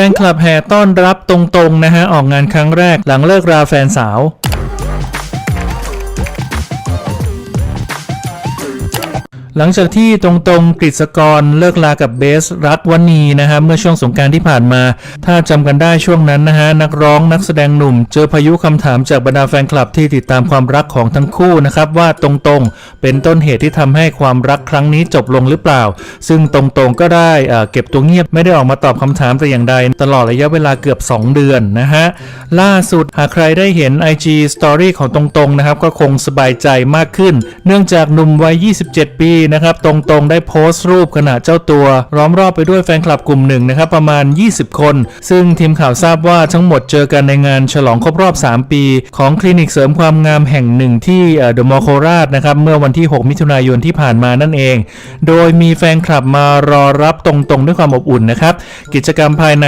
แฟนคลับแห่ต้อนรับตรงๆนะฮะออกงานครั้งแรกหลังเลิกราแฟนสาว หลังจากที่ตรงๆกฤษกรเลิกลากับเบสรักวันนีนะครับเมื่อช่วงสงการที่ผ่านมา ถ้าจำกันได้ช่วงนั้นนะฮะนักร้องนักแสดงหนุ่ม เจอพายุคำถามจากบรรดาแฟนคลับที่ติดตามความรักของทั้งคู่นะครับว่าตรงๆเป็นต้นเหตุที่ทำให้ความรักครั้งนี้จบลงหรือเปล่า ซึ่งตรงๆก็ได้เอ่อเก็บตัวเงียบไม่ได้ออกมาตอบคำถามแต่อย่างใด ตลอดระยะเวลาเกือบ 2 เดือนนะฮะล่าสุดหากใครได้เห็น IG Story ของตรงๆนะครับก็คงสบายใจมากขึ้น เนื่องจากหนุ่มวัย 27 ปีนะครับ ตรงๆได้โพสต์รูปขณะเจ้าตัวล้อมรอบไปด้วยแฟนคลับกลุ่มหนึ่งนะครับประมาณ 20 คน ซึ่งทีมข่าวทราบว่าทั้งหมดเจอกันในงานฉลองครบรอบ 3 ปี ของคลินิกเสริมความงามแห่งหนึ่งที่เดอะมอลโคราชนะครับเมื่อวันที่ 6 มิถุนายนที่ผ่านมานั่นเอง โดยมีแฟนคลับมารอรับตรงๆ ด้วยความอบอุ่นนะครับกิจกรรมภายใน